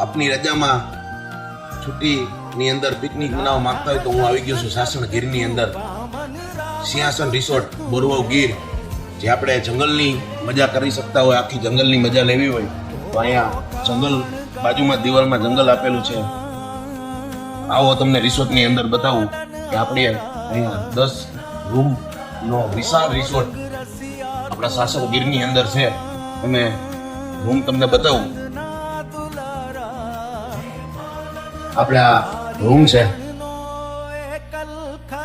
આપની રજામાં છુટ્ટીની અંદર પિકનિક મનાવવા માંગતા હોય તો હું આવી ગયો છું સાસણ ગીરની અંદર. સિંહાસન રિસોર્ટ, બોરવાવ ગીર. જે આપણે જંગલની મજા કરી શકતા હોય, આખી જંગલની મજા લેવી હોય, તો અહીંયા જંગલ બાજુમાં દિવાલમાં જંગલ આપેલું છે. આવો તમને રિસોર્ટની અંદર બતાવું કે આપણે અહીંયા દસ રૂમનો વિશાળ રિસોર્ટ આપણા સાસણ ગીરની અંદર છે. તમે રૂમ તમને બતાવું. આપણે આ રૂમ છે.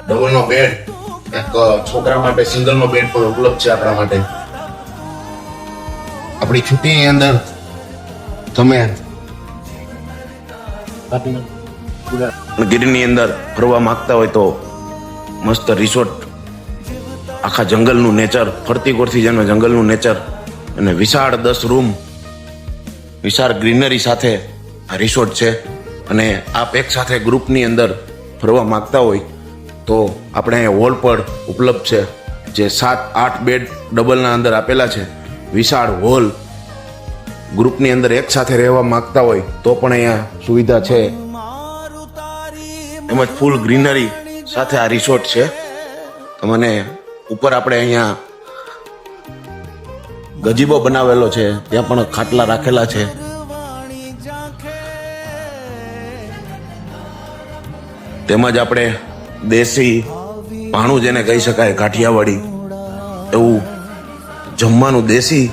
ડબલ નો બેડ એક છોકરા માટે સિંગલ નો બેડ પણ ઉપલબ્ધ છે આપણા માટે. આપણી છુટ્ટીની અંદર તમે ગીરની અંદર ફરવા માંગતા હોય તો મસ્ત રિસોર્ટ, આખા જંગલનું નેચર ફરતી કોરથી જેનો જંગલનું નેચર અને વિશાળ દસ રૂમ, વિશાળ ગ્રીનરી સાથે આ રિસોર્ટ છે. અને આપ એક સાથે ગ્રુપની અંદર ફરવા માગતા હોય, તો આપણે અહીંયા હોલ પર ઉપલબ્ધ છે, જે સાત, આઠ બેડ ડબલના અંદર આપેલા છે. વિશાળ હોલ ગ્રુપની અંદર એક સાથે રહેવા માગતા હોય, તો પણ અહીંયા સુવિધા છે. એમજ ફૂલ ગ્રીનરી સાથે આ રિસોર્ટ છે. તમને ઉપર આપણે અહીંયા ગજીબો બનાવેલો છે, ત્યાં પણ ખાટલા રાખેલા છે. તેમજ આપણે દેશી ભાણું જેને કહી શકાય કાઠિયાવાડી એવું જમવાનું દેશી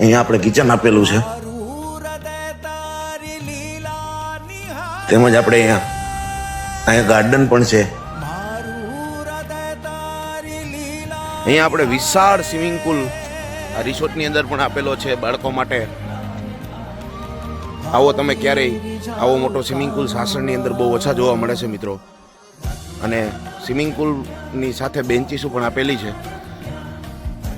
અહીંયા આપણે કિચન આપેલું છે. તેમજ આપણે અહીંયા અહીંયા ગાર્ડન પણ છે. અહીંયા આપણે વિશાળ સ્વિમિંગ પુલ આ રિસોર્ટની અંદર પણ આપેલો છે બાળકો માટે. આવો તમે ક્યારેય આવો મોટો સ્વિમિંગ પુલ સાસણની અંદર બહુ ઓછા જોવા મળે છે, મિત્રો. અને સ્વિમિંગ પુલની સાથે બેન્ચીસો પણ આપેલી છે.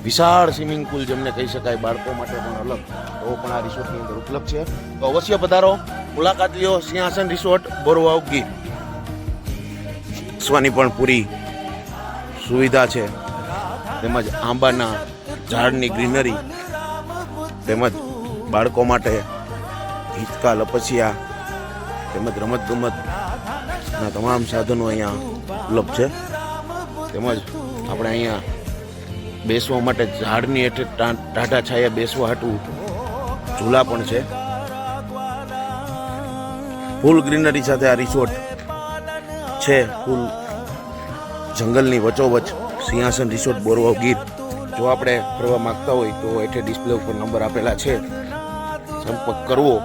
વિશાળ સ્વિમિંગ પુલ જેમને કહી શકાય બાળકો માટે પણ અલગ, તો પણ આ રિસોર્ટની અંદર ઉપલબ્ધ છે. તો અવશ્ય પધારો. મુલાકાત લ્યો સિંહાસન રિસોર્ટ બોરવાવ ગીર. બેસવાની પણ પૂરી સુવિધા છે. તેમજ આંબાના ઝાડની ગ્રીનરી તેમજ બાળકો માટે હિંચકા લપસિયા તેમજ રમત ગમતના તમામ સાધનો અહીંયા ઉપલબ્ધ છે. તેમજ આપણે અહીંયા બેસવા માટે ઝાડની હેઠે ટાઢા છાયા બેસવા હાટું ઝૂલા પણ છે. ફૂલ ગ્રીનરી સાથે આ રિસોર્ટ છે. ફૂલ જંગલની વચોવચ, સિંહાસન રિસોર્ટ, બોરવાવ ગીર. જો આપણે ફરવા માંગતા હોય તો હેઠે ડિસ્પ્લે ઉપર નંબર આપેલા છે. સંપર્ક કરવો.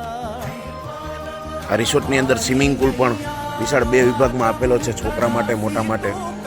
આ રિસોર્ટની અંદર સ્વિમિંગ પુલ પણ વિશાળ બે વિભાગમાં આપેલો છે, છોકરા માટે, મોટા માટે.